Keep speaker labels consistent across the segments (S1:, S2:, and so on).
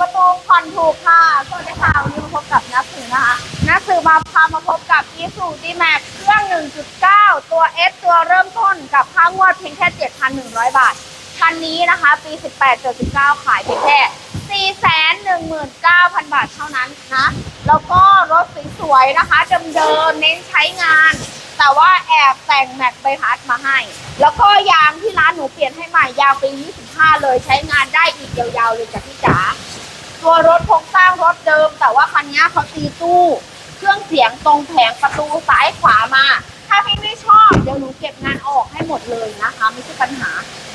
S1: ประตูผ่อนถูกค่ะ สวัสดีค่ะวันนี้มาพบกับนักสื่อนะคะนักสื่อมาพามาพบกับ e s u d m a x เครื่อง 1.9 ตัว S ตัวเริ่มต้นกับค่างวดเพียงแค่ 7,100 บาท คันนี้นะคะ ปี 18 79ขายเพียงแค่ 419,000 บาทเท่านั้นนะ แล้วก็รถสวยๆนะคะเดิมๆเน้นใช้งาน แต่ว่าแอบแต่งแม็กใบพัดมาให้ แล้วก็ยางที่ร้านหนูเปลี่ยนให้ใหม่ยางปี25 เลยใช้งานได้อีกยาวๆเลยจ้ะพี่จ๋า ตัวรถโครงสร้างรถเดิม แต่ว่าคันนี้เขาตีตู้ เครื่องเสียงตรงแผงประตูซ้ายขวามา ถ้าพี่ไม่ชอบเดี๋ยวหนูเก็บงานออกให้หมดเลยนะคะ ไม่ใช่ปัญหา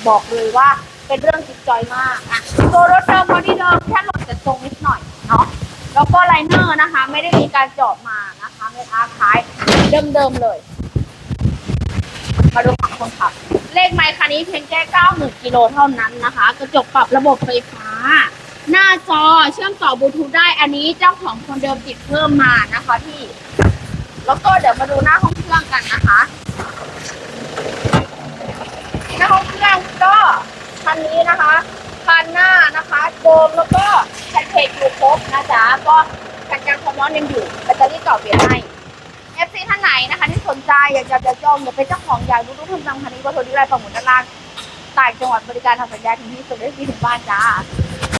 S1: บอกเลยว่าเป็นเรื่องจิตจอยมากอะตัวรถเดิมบอดี้เดิมแค่หลดแต่ทรงนิดหน่อยเนาะแล้วก็ไลเนอร์นะคะ ไม่ได้มีการเจาะมานะคะไม่อาทายเดิมๆเลยมาดูฝั่งคนขับ เลขไมค์คันนี้เพียงแค่ 90,000กิโลเท่านั้นนะคะ กระจกปรับระบบไฟฟ้า หน้าจอเชื่อมต่อบลูทูธได้ อันนี้เจ้าของคนเดิมติดเพิ่มมานะคะพี่ แล้วก็เดี๋ยวมาดูหน้าห้องเครื่องกันนะคะ หน้าห้องเครื่องก็คันนี้นะคะคันหน้านะคะโดมแล้วก็แผ่นเพจอยู่ครบนะจ๊ะก็กันกันความร้อนยังอยู่แบตเตอรี่เก่าเปลี่ยนให้ FC ท่านไหนนะคะ ที่สนใจอยากจะจะจองอยากเป็นเจ้าของอยากรู้รู้ทำจังคันนี้ก็โทรที่ไลน์ประมูลด้านล่างต่างจังหวัดบริการทำสัญญาถึงที่สุดได้ที่ถึงบ้านจ้า